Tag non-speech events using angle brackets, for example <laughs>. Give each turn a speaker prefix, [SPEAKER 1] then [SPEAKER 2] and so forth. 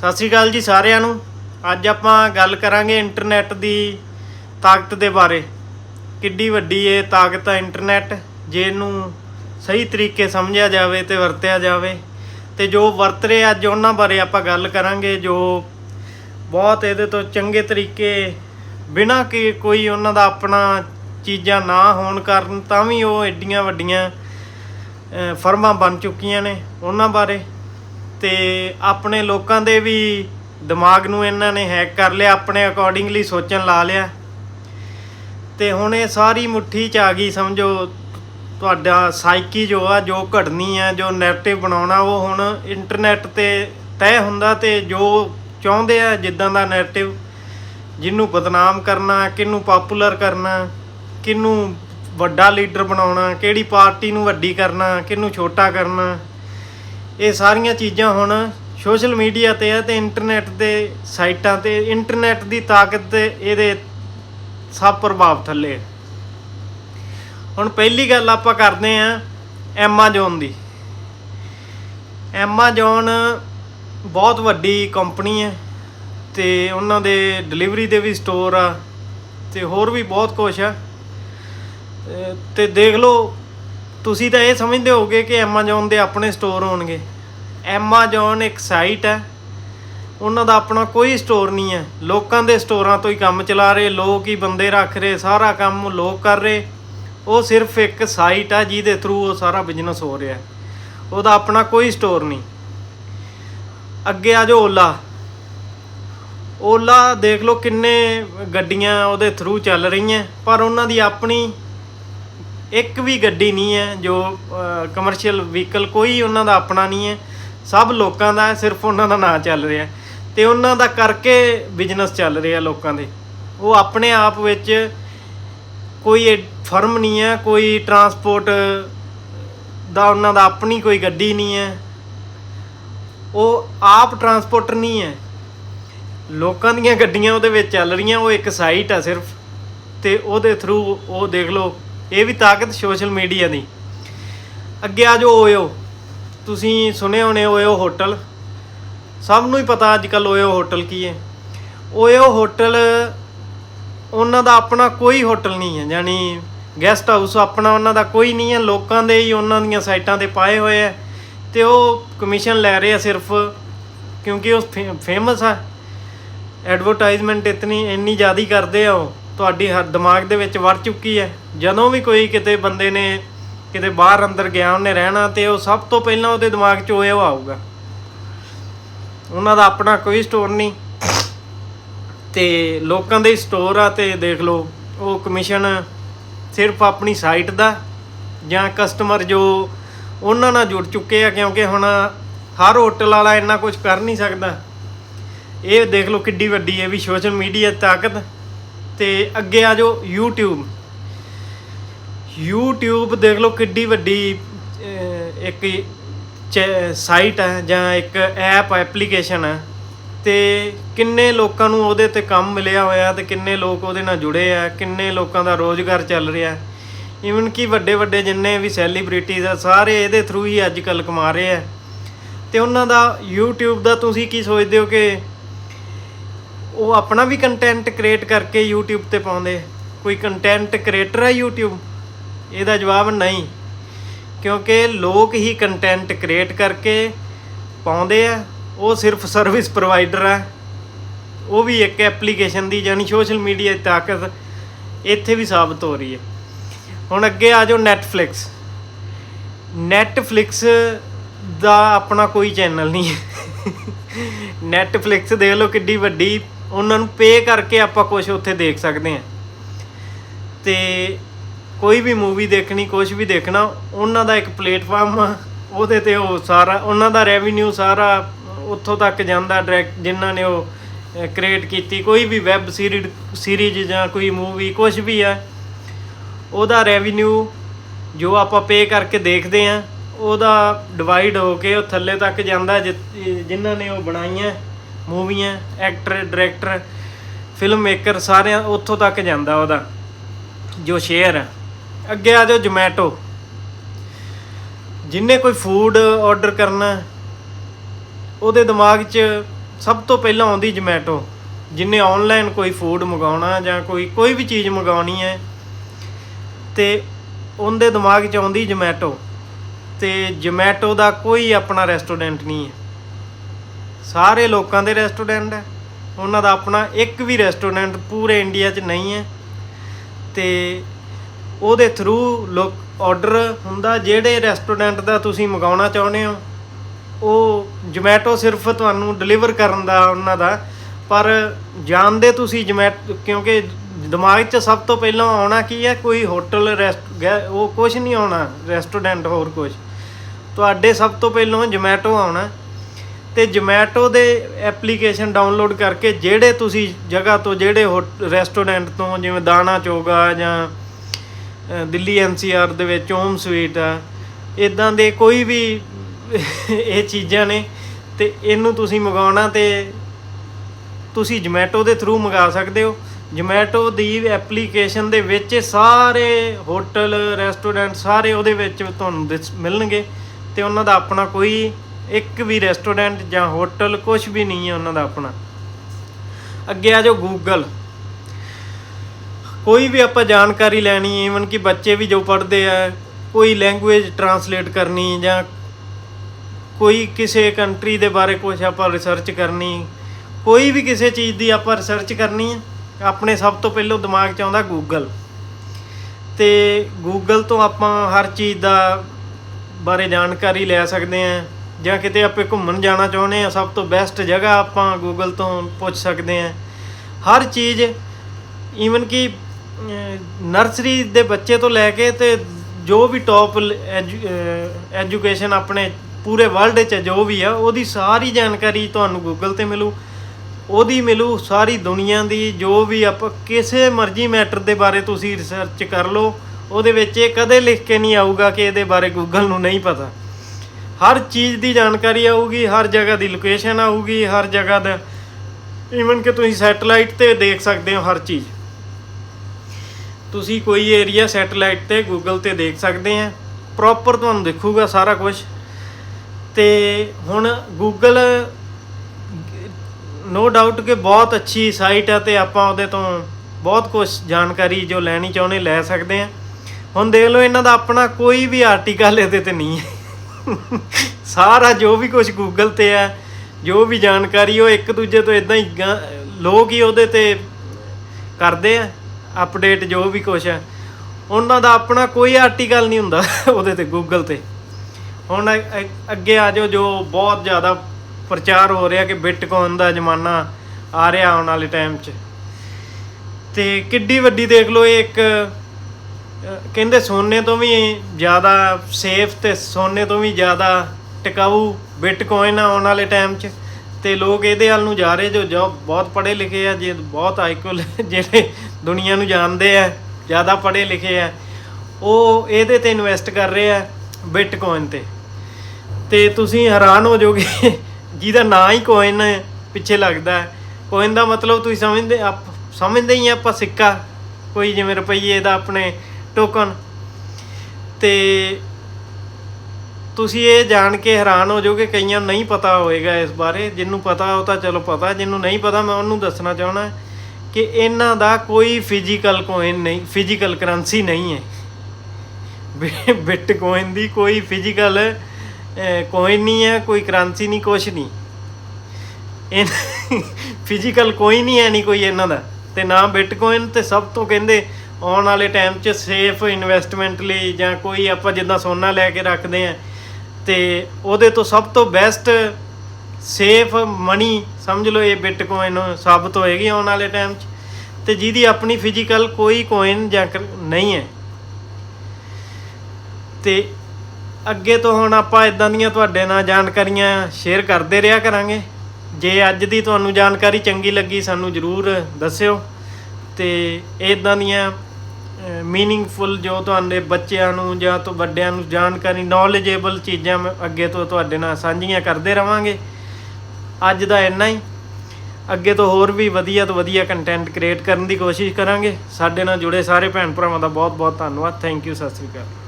[SPEAKER 1] ਸਤਿ ਸ਼੍ਰੀ ਅਕਾਲ ਜੀ ਸਾਰਿਆਂ ਨੂੰ। ਅੱਜ ਆਪਾਂ ਗੱਲ ਕਰਾਂਗੇ ਇੰਟਰਨੈਟ ਦੀ ਤਾਕਤ ਦੇ ਬਾਰੇ। ਕਿੱਡੀ ਵੱਡੀ ਇਹ ਤਾਕਤ ਹੈ ਇੰਟਰਨੈਟ ਜੇ ਇਹਨੂੰ ਸਹੀ ਤਰੀਕੇ ਸਮਝਿਆ ਜਾਵੇ ਤੇ ਵਰਤਿਆ ਜਾਵੇ। ਤੇ ਜੋ ਵਰਤ ਰਹੇ ਅੱਜ ਉਹਨਾਂ ਬਾਰੇ ਆਪਾਂ ਗੱਲ ਕਰਾਂਗੇ, ਜੋ ਬਹੁਤ ਇਹਦੇ ਤੋਂ ਚੰਗੇ ਤਰੀਕੇ, ਬਿਨਾਂ ਕਿ ਕੋਈ ਉਹਨਾਂ ਦਾ ਆਪਣਾ ਚੀਜ਼ਾਂ ਨਾ ਹੋਣ ਕਾਰਨ ਤਾਂ ਵੀ ਉਹ ਐਡੀਆਂ ਵੱਡੀਆਂ ਫਰਮਾਂ ਬਣ ਚੁੱਕੀਆਂ ਨੇ ਉਹਨਾਂ ਬਾਰੇ। ਤੇ ਆਪਣੇ ਲੋਕਾਂ ਦੇ ਵੀ ਦਿਮਾਗ ਨੂੰ ਇਹਨਾਂ ਨੇ ਹੈਕ ਕਰ ਲਿਆ, ਆਪਣੇ ਅਕੋਰਡਿੰਗਲੀ ਸੋਚਣ ਲਾ ਲਿਆ। ਤੇ ਹੁਣ ਇਹ ਸਾਰੀ ਮੁੱਠੀ ਚ ਆ ਗਈ, ਸਮਝੋ, ਤੁਹਾਡਾ ਸਾਈਕੀ ਜੋ ਆ, ਜੋ ਘੜਨੀ ਆ, ਜੋ ਨੈਰੇਟਿਵ ਬਣਾਉਣਾ, ਉਹ ਹੁਣ ਇੰਟਰਨੈਟ ਤੇ ਤੈਅ ਹੁੰਦਾ ਤੇ ਜੋ ਚਾਹੁੰਦੇ ਆ, ਜਿੱਦਾਂ ਦਾ ਨੈਰੇਟਿਵ ਜਿਹਨੂੰ ਬਦਨਾਮ ਕਰਨਾ, ਕਿਹਨੂੰ ਪਪੂਲਰ ਕਰਨਾ, ਕਿਹਨੂੰ ਵੱਡਾ ਲੀਡਰ ਬਣਾਉਣਾ, ਕਿਹੜੀ ਪਾਰਟੀ ਨੂੰ ਵੱਡੀ ਕਰਨਾ, ਕਿਹਨੂੰ ਛੋਟਾ ਕਰਨਾ। ਇਹ ਸਾਰੀਆਂ ਚੀਜ਼ਾਂ ਹੁਣ ਸੋਸ਼ਲ ਮੀਡੀਆ ਤੇ ਆ ਤੇ ਇੰਟਰਨੈਟ ਦੇ ਸਾਈਟਾਂ ਤੇ, ਇੰਟਰਨੈਟ ਦੀ ਤਾਕਤ ਤੇ ਇਹਦੇ ਸਭ ਪ੍ਰਭਾਵ ਥੱਲੇ ਹੈ। ਹੁਣ ਪਹਿਲੀ ਗੱਲ ਆਪਾਂ ਕਰਦੇ ਆਂ ਐਮਾਜ਼ੋਨ ਦੀ ਐਮਾਜ਼ੋਨ ਬਹੁਤ ਵੱਡੀ ਕੰਪਨੀ ਹੈ ਤੇ ਉਹਨਾਂ ਦੇ ਡਿਲੀਵਰੀ ਦੇ ਵੀ ਸਟੋਰ ਆ ਤੇ ਹੋਰ ਵੀ ਬਹੁਤ ਕੁਝ ਆ ਤੇ- ਤੇ ਦੇਖ ਲਓ ਤੁਸੀਂ ਤਾਂ ਇਹ ਸਮਝਦੇ ਹੋਗੇ ਕਿ ਐਮਾਜ਼ੋਨ ਦੇ ਆਪਣੇ ਸਟੋਰ ਹੋਣਗੇ। ਐਮਾਜ਼ੋਨ ਇੱਕ ਸਾਈਟ ਹੈ। ਉਹਨਾਂ ਦਾ ਆਪਣਾ ਕੋਈ ਸਟੋਰ ਨਹੀਂ ਹੈ। ਲੋਕਾਂ ਦੇ ਸਟੋਰਾਂ ਤੋਂ ਹੀ ਕੰਮ ਚਲਾ ਰਹੇ, ਲੋਕ ਹੀ ਬੰਦੇ ਰੱਖ ਰਹੇ, ਸਾਰਾ ਕੰਮ ਲੋਕ ਕਰ ਰਹੇ। ਉਹ ਸਿਰਫ ਇੱਕ ਸਾਈਟ ਆ ਜਿਹਦੇ ਥਰੂ ਉਹ ਸਾਰਾ ਬਿਜ਼ਨਸ ਹੋ ਰਿਹਾ ਉਹਦਾ ਆਪਣਾ ਕੋਈ ਸਟੋਰ ਨਹੀਂ। ਅੱਗੇ ਆ ਜਾਓ ਓਲਾ ਓਲਾ ਦੇਖ ਲਓ ਕਿੰਨੇ ਗੱਡੀਆਂ ਉਹਦੇ ਥਰੂ ਚੱਲ ਰਹੀਆਂ, ਪਰ ਉਹਨਾਂ ਦੀ ਆਪਣੀ ਇੱਕ ਵੀ ਗੱਡੀ ਨਹੀਂ ਹੈ, ਜੋ ਕਮਰਸ਼ੀਅਲ ਵਹੀਕਲ ਕੋਈ ਉਹਨਾਂ ਦਾ ਆਪਣਾ ਨਹੀਂ ਹੈ। ਸਭ ਲੋਕਾਂ ਦਾ ਸਿਰਫ ਉਹਨਾਂ ਦਾ ਨਾਂ ਚੱਲ ਰਿਹਾ ਹੈ। ਤੇ ਉਹਨਾਂ ਦਾ ਕਰਕੇ ਬਿਜ਼ਨਸ ਚੱਲ ਰਿਹਾ ਲੋਕਾਂ ਦੇ। ਉਹ ਆਪਣੇ ਆਪ ਵਿੱਚ ਕੋਈ ਫਰਮ ਨਹੀਂ ਹੈ, ਕੋਈ ਟਰਾਂਸਪੋਰਟ ਦਾ ਉਹਨਾਂ ਦਾ ਆਪਣੀ ਕੋਈ ਗੱਡੀ ਨਹੀਂ ਹੈ। ਉਹ ਆਪ ਟਰਾਂਸਪੋਰਟਰ ਨਹੀਂ ਹੈ। ਲੋਕਾਂ ਦੀਆਂ ਗੱਡੀਆਂ ਉਹਦੇ ਵਿੱਚ ਚੱਲ ਰਹੀਆਂ, ਉਹ ਇੱਕ ਸਾਈਟ ਆ ਸਿਰਫ। ਤੇ ਉਹਦੇ ਥਰੂ ਉਹ ਦੇਖ ਲਓ ਇਹ ਵੀ ਤਾਕਤ ਸੋਸ਼ਲ ਮੀਡੀਆ ਦੀ। ਅੱਗੇ ਆ ਜੋ ਓਯੋ ਤੁਸੀਂ ਸੁਣੇ ਹੋਣੇ ਓਯੋ ਹੋਟਲ। ਸਭ ਨੂੰ ਹੀ ਪਤਾ ਅੱਜ ਕੱਲ ਓਯੋ ਹੋਟਲ ਕੀ ਹੈ। ਓਯੋ ਹੋਟਲ ਉਹਨਾਂ ਦਾ ਆਪਣਾ ਕੋਈ ਹੋਟਲ ਨਹੀਂ ਹੈ, ਯਾਨੀ ਗੈਸਟ ਹਾਊਸ ਆਪਣਾ ਉਹਨਾਂ ਦਾ ਕੋਈ ਨਹੀਂ ਹੈ। ਲੋਕਾਂ ਦੇ ਹੀ ਉਹਨਾਂ ਦੀਆਂ ਸਾਈਟਾਂ ਤੇ ਪਾਏ ਹੋਏ ਆ ਤੇ ਉਹ ਕਮਿਸ਼ਨ ਲੈ ਰਹੇ ਆ ਸਿਰਫ ਕਿਉਂਕਿ ਉਹ ਫੇਮਸ ਆ। ਐਡਵਰਟਾਈਜ਼ਮੈਂਟ ਇਤਨੀ, ਇੰਨੀ ਜ਼ਿਆਦੀ ਕਰਦੇ ਆ ਉਹ। ਤੁਹਾਡੀ ਹਰ ਦਿਮਾਗ ਦੇ ਵਿੱਚ ਵੜ ਚੁੱਕੀ ਹੈ। ਜਦੋਂ ਵੀ ਕੋਈ ਕਿਤੇ ਬੰਦੇ ਨੇ ਕਿਤੇ ਬਾਹਰ ਅੰਦਰ ਗਿਆ, ਉਹਨੇ ਰਹਿਣਾ ਤੇ ਉਹ ਸਭ ਤੋਂ ਪਹਿਲਾਂ ਉਹਦੇ ਦਿਮਾਗ 'ਚ ਉਹ ਆਊਗਾ। ਉਹਨਾਂ ਦਾ ਆਪਣਾ ਕੋਈ ਸਟੋਰ ਨਹੀਂ। ਤੇ ਲੋਕਾਂ ਦੇ ਸਟੋਰ ਆ ਤੇ ਦੇਖ ਲਓ, ਉਹ ਕਮਿਸ਼ਨ ਸਿਰਫ ਆਪਣੀ ਸਾਈਟ ਦਾ ਜਾਂ ਕਸਟਮਰ ਜੋ ਉਹਨਾਂ ਨਾਲ ਜੁੜ ਚੁੱਕੇ ਆ, ਕਿਉਂਕਿ ਹੁਣ ਹਰ ਹੋਟਲ ਵਾਲਾ ਇੰਨਾ ਕੁਝ ਕਰ ਨਹੀਂ ਸਕਦਾ। ਇਹ ਦੇਖ ਲਓ ਕਿੱਡੀ ਵੱਡੀ ਹੈ ਵੀ ਸੋਸ਼ਲ ਮੀਡੀਆ ਤਾਕਤ। ਤੇ ਅੱਗੇ ਆ ਜਾਓ YouTube YouTube ਦੇਖ ਲਓ ਕਿੱਡੀ ਵੱਡੀ ਅਹ, ਇੱਕ ਸਾਈਟ ਹੈ ਜਾਂ ਇੱਕ ਐਪ ਐਪਲੀਕੇਸ਼ਨ ਹੈ ਤੇ ਕਿੰਨੇ ਲੋਕਾਂ ਨੂੰ ਉਹਦੇ ਤੇ ਕੰਮ ਮਿਲਿਆ ਹੋਇਆ ਤੇ ਕਿੰਨੇ ਲੋਕ ਉਹਦੇ ਨਾਲ ਜੁੜੇ ਆ ਕਿੰਨੇ ਲੋਕਾਂ ਦਾ ਰੋਜ਼ਗਾਰ ਚੱਲ ਰਿਹਾ। ਈਵਨ ਕਿ ਵੱਡੇ ਵੱਡੇ ਜਿੰਨੇ ਵੀ ਸੈਲੀਬ੍ਰਿਟੀਜ਼ ਆ ਸਾਰੇ ਇਹਦੇ ਥਰੂ ਹੀ ਅੱਜ ਕੱਲ ਕਮਾ ਰਹੇ ਆ। ਤੇ ਉਹਨਾਂ ਦਾ YouTube ਦਾ ਤੁਸੀਂ ਕੀ ਸੋਚਦੇ ਹੋ ਕਿ ਉਹ ਆਪਣਾ ਵੀ ਕੰਟੈਂਟ ਕ੍ਰੀਏਟ ਕਰਕੇ YouTube ਤੇ ਪਾਉਂਦੇ। ਕੋਈ ਕੰਟੈਂਟ ਕ੍ਰੀਏਟਰ ਹੈ YouTube? ਇਹਦਾ ਜਵਾਬ ਨਹੀਂ। ਕਿਉਂਕਿ ਲੋਕ ਹੀ ਕੰਟੈਂਟ ਕ੍ਰੀਏਟ ਕਰਕੇ ਪਾਉਂਦੇ ਆ। ਉਹ ਸਿਰਫ ਸਰਵਿਸ ਪ੍ਰੋਵਾਈਡਰ ਆ। ਉਹ ਵੀ ਇੱਕ ਐਪਲੀਕੇਸ਼ਨ ਦੀ ਜਾਨੀ ਸੋਸ਼ਲ ਮੀਡੀਆ ਦੀ ਤਾਕਤ ਇੱਥੇ ਵੀ ਸਾਬਤ ਹੋ ਰਹੀ ਹੈ। ਹੁਣ ਅੱਗੇ ਆ ਜਾਓ Netflix Netflix ਦਾ ਆਪਣਾ ਕੋਈ ਚੈਨਲ ਨਹੀਂ ਹੈ। Netflix ਦੇਖ ਲਓ ਕਿੱਡੀ ਵੱਡੀ ਉਹਨਾਂ ਨੂੰ ਪੇ ਕਰਕੇ ਆਪਾਂ ਕੁਝ ਉੱਥੇ ਦੇਖ ਸਕਦੇ ਹਾਂ। ਤੇ ਕੋਈ ਵੀ ਮੂਵੀ ਦੇਖਣੀ ਕੁਝ ਵੀ ਦੇਖਣਾ, ਉਹਨਾਂ ਦਾ ਇੱਕ ਪਲੇਟਫਾਰਮ ਆ। ਉਹਦੇ ਤੇ ਉਹ ਸਾਰਾ, ਉਹਨਾਂ ਦਾ ਰੈਵਨਿਊ ਸਾਰਾ ਉੱਥੋਂ ਤੱਕ ਜਾਂਦਾ ਡਾਇਰੈਕਟ ਜਿਨ੍ਹਾਂ ਨੇ ਉਹ ਕ੍ਰੀਏਟ ਕੀਤੀ। ਕੋਈ ਵੀ ਵੈਬ ਸੀਰੀਜ਼ ਸੀਰੀਜ਼ ਜਾਂ ਕੋਈ ਮੂਵੀ ਕੁਝ ਵੀ ਆ, ਉਹਦਾ ਰੈਵਨਿਊ ਜੋ ਆਪਾਂ ਪੇ ਕਰਕੇ ਦੇਖਦੇ ਆ ਉਹਦਾ ਡਿਵਾਈਡ ਹੋ ਕੇ ਉਹ ਥੱਲੇ ਤੱਕ ਜਾਂਦਾ, ਜਿ- ਜਿਨ੍ਹਾਂ ਨੇ ਉਹ ਬਣਾਈਆਂ। ਮੂਵੀਆਂ ਐਕਟਰ ਡਾਇਰੈਕਟਰ ਫਿਲਮ ਮੇਕਰ ਸਾਰਿਆਂ ਉੱਥੋਂ ਤੱਕ ਜਾਂਦਾ ਉਹਦਾ, ਜੋ ਸ਼ੇਅਰ ਹੈ ਅੱਗੇ ਆ ਜਾਓ ਜੋਮੈਟੋ ਜਿੰਨੇ ਕੋਈ ਫੂਡ ਆਰਡਰ ਕਰਨਾ, ਉਹਦੇ ਦਿਮਾਗ 'ਚ ਸਭ ਤੋਂ ਪਹਿਲਾਂ ਆਉਂਦੀ ਜ਼ੋਮੈਟੋ ਜਿਨੇ ਆਨਲਾਈਨ ਕੋਈ ਫੂਡ ਮੰਗਾਉਣਾ ਜਾਂ ਕੋਈ ਕੋਈ ਵੀ ਚੀਜ਼ ਮੰਗਾਉਣੀ ਹੈ, ਤੇ ਉਹਦੇ ਦਿਮਾਗ 'ਚ ਆਉਂਦੀ ਜ਼ੋਮੈਟੋ ਤੇ ਜਮੈਟੋ ਦਾ ਕੋਈ ਆਪਣਾ ਰੈਸਟੋਰੈਂਟ ਨਹੀਂ ਹੈ। ਸਾਰੇ ਲੋਕਾਂ ਦੇ ਰੈਸਟੋਰੈਂਟ ਹੈ। ਉਹਨਾਂ ਦਾ ਆਪਣਾ ਇੱਕ ਵੀ ਰੈਸਟੋਰੈਂਟ ਪੂਰੇ ਇੰਡੀਆ 'ਚ ਨਹੀਂ ਹੈ। ਤੇ ਉਹਦੇ ਥਰੂ ਲੋਕ ਆਰਡਰ ਹੁੰਦਾ, ਜਿਹੜੇ ਰੈਸਟੋਰੈਂਟ ਦਾ ਤੁਸੀਂ ਮੰਗਾਉਣਾ ਚਾਹੁੰਦੇ ਹੋ, ਉਹ ਜੋਮੈਟੋ ਸਿਰਫ ਤੁਹਾਨੂੰ ਡਿਲੀਵਰ ਕਰਨ ਦਾ ਉਹਨਾਂ ਦਾ, ਪਰ ਜਾਣਦੇ ਤੁਸੀਂ ਜੋਮੈਟੋ, ਕਿਉਂਕਿ ਦਿਮਾਗ 'ਚ ਸਭ ਤੋਂ ਪਹਿਲਾਂ ਆਉਣਾ ਕੀ ਹੈ, ਕੋਈ ਹੋਟਲ, ਰੈਸਟ ਉਹ ਕੁਝ ਨਹੀਂ ਆਉਣਾ, ਰੈਸਟੋਰੈਂਟ ਹੋਰ ਕੁਝ ਤੁਹਾਡੇ ਸਭ ਤੋਂ ਪਹਿਲਾਂ ਜੋਮੈਟੋ ਆਉਣਾ। ਤੇ ਜੋਮੈਟੋ ਦੇ ਐਪਲੀਕੇਸ਼ਨ ਡਾਊਨਲੋਡ ਕਰਕੇ ਜਿਹੜੇ ਤੁਸੀਂ ਜਗ੍ਹਾ ਤੋਂ ਜਿਹੜੇ ਰੈਸਟੋਰੈਂਟ ਤੋਂ ਜਿਵੇਂ ਦਾਣਾ ਚੋਗਾ ਜਾਂ ਅ, ਦਿੱਲੀ ਐਨਸੀਆਰ ਦੇ ਵਿੱਚ ਓਮ ਸਵੀਟ ਆ ਇਦਾਂ ਦੇ ਕੋਈ ਵੀ <laughs> ਇਹ ਚੀਜ਼ਾਂ ਨੇ ਤੇ ਇਹਨੂੰ ਤੁਸੀਂ ਮੰਗਾਉਣਾ ਤੇ ਤੁਸੀਂ ਜੋਮੈਟੋ ਦੇ ਥਰੂ ਮੰਗਾ ਸਕਦੇ ਹੋ। ਜੋਮੈਟੋ ਦੀ ਐਪਲੀਕੇਸ਼ਨ ਦੇ ਵਿੱਚ ਸਾਰੇ ਹੋਟਲ ਰੈਸਟੋਰੈਂਟ ਸਾਰੇ ਉਹਦੇ ਵਿੱਚ ਤੁਹਾਨੂੰ ਦਿਸ- ਮਿਲਣਗੇ ਤੇ ਉਹਨਾਂ ਦਾ ਆਪਣਾ ਕੋਈ ਇੱਕ ਵੀ ਰੈਸਟੋਰੈਂਟ ਜਾਂ ਹੋਟਲ ਕੁਝ ਵੀ ਨਹੀਂ ਹੈ ਉਹਨਾਂ ਦਾ ਆਪਣਾ। ਅੱਗੇ ਆ ਜਾਓ ਗੂਗਲ ਕੋਈ ਵੀ ਆਪਾਂ ਜਾਣਕਾਰੀ ਲੈਣੀ ਈਵਨ ਕਿ ਬੱਚੇ ਵੀ ਜੋ ਪੜ੍ਹਦੇ ਆ, ਕੋਈ ਲੈਂਗੁਏਜ ਟਰਾਂਸਲੇਟ ਕਰਨੀ ਜਾਂ ਕੋਈ ਕਿਸੇ ਕੰਟਰੀ ਦੇ ਬਾਰੇ ਕੁਝ ਆਪਾਂ ਰਿਸਰਚ ਕਰਨੀ, ਕੋਈ ਵੀ ਕਿਸੇ ਚੀਜ਼ ਦੀ ਆਪਾਂ ਰਿਸਰਚ ਕਰਨੀ ਹੈ, ਆਪਣੇ ਸਭ ਤੋਂ ਪਹਿਲਾਂ ਦਿਮਾਗ 'ਚ ਆਉਂਦਾ ਗੂਗਲ ਤੇ ਗੂਗਲ ਤੋਂ ਆਪਾਂ ਹਰ ਚੀਜ਼ ਦਾ ਬਾਰੇ ਜਾਣਕਾਰੀ ਲੈ ਸਕਦੇ ਹਾਂ। ਜਾਂ ਕਿਤੇ ਆਪਾਂ ਘੁੰਮਣ ਜਾਣਾ ਚਾਹੁੰਦੇ ਆ, ਸਭ ਤੋਂ ਬੈਸਟ ਜਗ੍ਹਾ ਆਪਾਂ ਗੂਗਲ ਤੋਂ ਪੁੱਛ ਸਕਦੇ ਹਾਂ ਹਰ ਚੀਜ਼ ਈਵਨ ਕਿ ਨਰਸਰੀ ਦੇ ਬੱਚੇ ਤੋਂ ਲੈ ਕੇ ਤੇ ਜੋ ਵੀ ਟੌਪ ਐਜੂਕੇਸ਼ਨ ਆਪਣੇ ਪੂਰੇ ਵਰਲਡ 'ਚ ਜੋ ਵੀ ਆ, ਉਹਦੀ ਸਾਰੀ ਜਾਣਕਾਰੀ ਤੁਹਾਨੂੰ ਗੂਗਲ ਤੇ ਮਿਲੂ। ਉਹਦੀ ਮਿਲੂ ਸਾਰੀ ਦੁਨੀਆ ਦੀ, ਜੋ ਵੀ ਆਪਾਂ, ਕਿਸੇ ਮਰਜ਼ੀ ਮੈਟਰ ਦੇ ਬਾਰੇ ਤੁਸੀਂ ਰਿਸਰਚ ਕਰ ਲਓ। ਉਹਦੇ ਵਿੱਚ ਇਹ ਕਦੇ ਲਿਖ ਕੇ ਨਹੀਂ ਆਊਗਾ ਕਿ ਇਹਦੇ ਬਾਰੇ ਗੂਗਲ ਨੂੰ ਨਹੀਂ ਪਤਾ। ਹਰ ਚੀਜ਼ ਦੀ ਜਾਣਕਾਰੀ ਆਊਗੀ, ਹਰ ਜਗ੍ਹਾ ਦੀ ਲੋਕੇਸ਼ਨ ਆਊਗੀ, ਹਰ ਜਗ੍ਹਾ ਦਾ ਈਵਨ ਕਿ ਤੁਸੀਂ ਸੈਟਲਾਈਟ ਤੇ ਦੇਖ ਸਕਦੇ ਹੋ ਹਰ ਚੀਜ਼। ਤੁਸੀਂ ਕੋਈ ਏਰੀਆ ਸੈਟਲਾਈਟ ਤੇ ਗੂਗਲ ਤੇ ਦੇਖ ਸਕਦੇ ਆ ਪ੍ਰੋਪਰ ਤੁਹਾਨੂੰ ਦਿਖੂਗਾ ਸਾਰਾ ਕੁਝ ਤੇ ਹੁਣ ਗੂਗਲ ਨੋ ਡਾਊਟ ਕਿ ਬਹੁਤ ਅੱਛੀ ਸਾਈਟ ਹੈ ਤੇ ਆਪਾਂ ਉਹਦੇ ਤੋਂ ਬਹੁਤ ਕੁਝ ਜਾਣਕਾਰੀ ਜੋ ਲੈਣੀ ਚਾਹੁੰਦੇ ਲੈ ਸਕਦੇ ਆ। ਹੁਣ ਦੇਖ ਲਓ, ਇਹਨਾਂ ਦਾ ਆਪਣਾ ਕੋਈ ਵੀ ਆਰਟੀਕਲ ਇਹਦੇ ਤੇ ਨਹੀਂ ਹੈ। ਸਾਰਾ ਜੋ ਵੀ ਕੁਝ ਗੂਗਲ ਤੇ ਹੈ, ਜੋ ਵੀ ਜਾਣਕਾਰੀ, ਉਹ ਇੱਕ ਦੂਜੇ ਤੋਂ ਇਦਾਂ ਹੀ ਗਾਂ- ਲੋਕ ਹੀ ਉਹਦੇ ਤੇ ਕਰਦੇ ਆ ਅਪਡੇਟ ਜੋ ਵੀ ਕੁਝ ਹੈ। ਉਹਨਾਂ ਦਾ ਆਪਣਾ ਕੋਈ ਆਰਟੀਕਲ ਨਹੀਂ ਹੁੰਦਾ <laughs> ਉਹਦੇ ਤੇ ਗੂਗਲ ਤੇ। ਹੁਣ ਅੱਗੇ ਆ ਜਾਓ, ਜੋ ਬਹੁਤ ਜ਼ਿਆਦਾ ਪ੍ਰਚਾਰ ਹੋ ਰਿਹਾ ਕਿ ਬਿਟਕੋਇਨ ਦਾ ਜ਼ਮਾਨਾ ਆ ਰਿਹਾ ਆਉਣ ਵਾਲੇ ਟਾਈਮ 'ਚ। ਤੇ ਕਿੱਡੀ ਵੱਡੀ ਦੇਖ ਲਓ, ਇਹ ਇੱਕ ਕਹਿੰਦੇ ਸੋਨੇ ਤੋਂ ਵੀ ਜ਼ਿਆਦਾ ਸੇਫ ਤੇ ਸੋਨੇ ਤੋਂ ਵੀ ਜ਼ਿਆਦਾ ਟਿਕਾਊ ਬਿਟਕੋਇਨ ਆਉਣ ਵਾਲੇ ਟਾਈਮ 'ਚ। ਤੇ ਲੋਕ ਇਹਦੇ ਵੱਲ ਨੂੰ ਜਾ ਰਹੇ ਜੋ ਜੋ ਬਹੁਤ ਪੜ੍ਹੇ ਲਿਖੇ ਆ, ਜੇ ਬਹੁਤ ਆਈਕੁਅਲ <laughs> ਜਿਹੜੇ ਦੁਨੀਆ ਨੂੰ ਜਾਣਦੇ ਆ, ਜ਼ਿਆਦਾ ਪੜ੍ਹੇ ਲਿਖੇ ਆ, ਉਹ ਇਹਦੇ ਤੇ ਇਨਵੈਸਟ ਕਰ ਰਹੇ ਆ ਬਿਟਕੋਇਨ ਤੇ। ਤੇ ਤੁਸੀਂ ਹੈਰਾਨ ਹੋ ਜਾਓਗੇ, ਜਿਹਦਾ ਨਾਂ ਹੀ ਕੋਇਨ ਪਿੱਛੇ ਲੱਗਦਾ। ਕੋਇਨ ਦਾ ਮਤਲਬ ਤੁਸੀਂ ਸਮਝਦੇ, ਆਪ ਸਮਝਦੇ ਹੀ ਆਪਾਂ ਸਿੱਕਾ, ਕੋਈ ਜਿਵੇਂ ਰੁਪਈਏ ਦਾ ਆਪਣੇ ਟੋਕਨ ਤੇ ਤੁਸੀਂ ਇਹ ਜਾਣ ਕੇ ਹੈਰਾਨ ਹੋ ਜਾਓਗੇ, ਕਈਆਂ ਨੂੰ ਨਹੀਂ ਪਤਾ ਹੋਏਗਾ ਇਸ ਬਾਰੇ। ਜਿਹਨੂੰ ਪਤਾ, ਉਹ ਤਾਂ ਚਲੋ ਪਤਾ। ਜਿਹਨੂੰ ਨਹੀਂ ਪਤਾ, ਮੈਂ ਉਹਨੂੰ ਦੱਸਣਾ ਚਾਹਣਾ ਕਿ ਇਹਨਾਂ ਦਾ ਕੋਈ ਫਿਜ਼ੀਕਲ ਕੋਇਨ ਨਹੀਂ ਫਿਜ਼ੀਕਲ ਕਰੰਸੀ ਨਹੀਂ ਹੈ। ਬਿਟਕੋਇਨ ਦੀ ਕੋਈ ਫਿਜ਼ੀਕਲ ਕੋਇਨ ਨਹੀਂ ਹੈ, ਕੋਈ ਕਰੰਸੀ ਨਹੀਂ, ਕੁਛ ਨਹੀਂ। ਇਹ ਫਿਜ਼ੀਕਲ ਕੋਈ ਨਹੀਂ ਹੈ ਨਹੀਂ ਕੋਈ ਇਹਨਾਂ ਦਾ। ਤੇ ਨਾ ਬਿਟਕੋਇਨ ਤੇ ਸਭ ਤੋਂ ਕਹਿੰਦੇ ਆਉਣ ਵਾਲੇ ਟਾਈਮ 'ਚ ਸੇਫ ਇਨਵੈਸਟਮੈਂਟ ਲਈ ਜਾਂ ਕੋਈ ਆਪਾਂ ਜਿੱਦਾਂ ਸੋਨਾ ਲੈ ਕੇ ਰੱਖਦੇ ਆ ਤੇ ਉਹਦੇ ਤੋਂ ਸਭ ਤੋਂ ਬੈਸਟ ਸੇਫ ਮਨੀ ਸਮਝ ਲਓ ਇਹ ਬਿਟਕੋਇਨ ਸਾਬਤ ਹੋਏਗੀ ਆਉਣ ਵਾਲੇ ਟਾਈਮ 'ਚ, ਤੇ ਜਿਹਦੀ ਆਪਣੀ ਫਿਜ਼ੀਕਲ ਕੋਈ ਕੋਇਨ ਜਾਂ ਨਹੀਂ ਹੈ। ਤੇ ਅੱਗੇ ਤੋਂ ਹੁਣ ਆਪਾਂ ਇਦਾਂ ਦੀਆਂ ਤੁਹਾਡੇ ਨਾਲ ਜਾਣਕਾਰੀਆਂ ਸ਼ੇਅਰ ਕਰਦੇ ਰਿਹਾ ਕਰਾਂਗੇ। ਜੇ ਅੱਜ ਦੀ ਤੁਹਾਨੂੰ ਜਾਣਕਾਰੀ ਚੰਗੀ ਲੱਗੀ ਸਾਨੂੰ ਜਰੂਰ ਦੱਸਿਓ, ਤੇ ਇਦਾਂ ਦੀਆਂ ਮੀਨਿੰਗਫੁਲ ਜੋ ਤੁਹਾਡੇ ਬੱਚਿਆਂ ਨੂੰ ਜਾਂ ਤੋਂ ਵੱਡਿਆਂ ਨੂੰ ਜਾਣਕਾਰੀ ਨੌਲੇਜੇਬਲ ਚੀਜ਼ਾਂ ਮੈਂ ਅੱਗੇ ਤੋਂ ਤੁਹਾਡੇ ਨਾਲ ਸਾਂਝੀਆਂ ਕਰਦੇ ਰਵਾਂਗੇ। ਅੱਜ ਦਾ ਇੰਨਾ ਹੀ। ਅੱਗੇ ਤੋਂ ਹੋਰ ਵੀ ਵਧੀਆ ਤੋਂ ਵਧੀਆ ਕੰਟੈਂਟ ਕ੍ਰੀਏਟ ਕਰਨ ਦੀ ਕੋਸ਼ਿਸ਼ ਕਰਾਂਗੇ। ਸਾਡੇ ਨਾਲ ਜੁੜੇ ਸਾਰੇ ਭੈਣ ਭਰਾਵਾਂ ਦਾ ਬਹੁਤ ਬਹੁਤ ਧੰਨਵਾਦ। Thank you Sat Sri Akal.